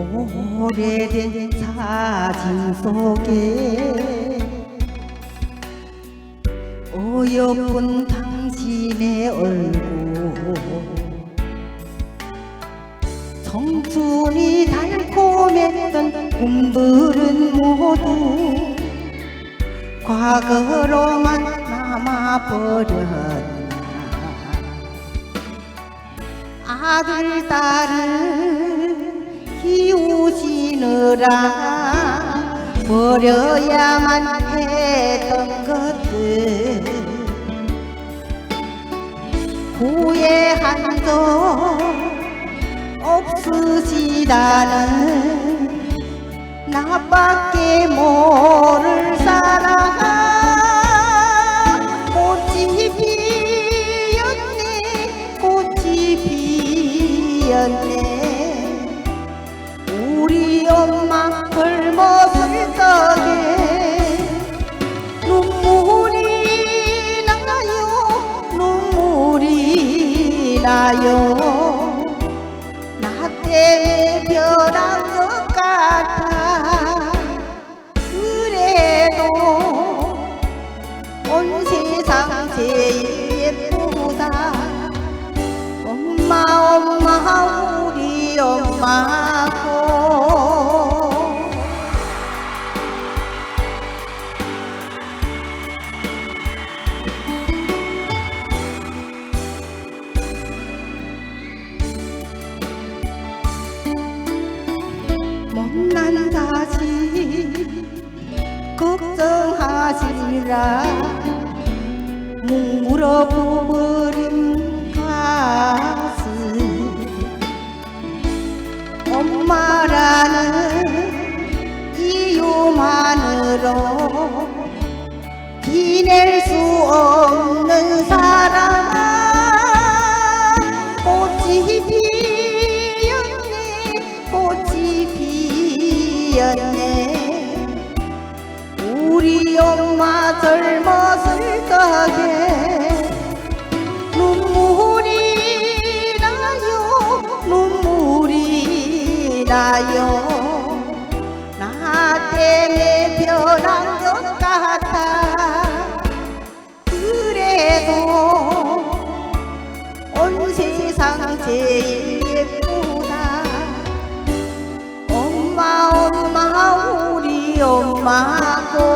오래된 사진 속에 어여쁜 당신의 얼굴. 청춘이 달콤했던 꿈들은 모두 과거로만 남아버렸나. 아들 딸을 키우시느라 버려야만 했던 것들. 후회한 적 없으시다는 나밖에 모를 사랑 꽃이 피었네 꽃이 피었네 못난 자식 걱정하시라. 뭉물어 부어버린 가슴 엄마라는 이유만으로 엄마 젊었을 적에 눈물이 나요 눈물이 나요. 나 때문에 변한 것 같아. 그래도 온 세상 제일 예쁘다. 엄마 엄마 우리 엄마고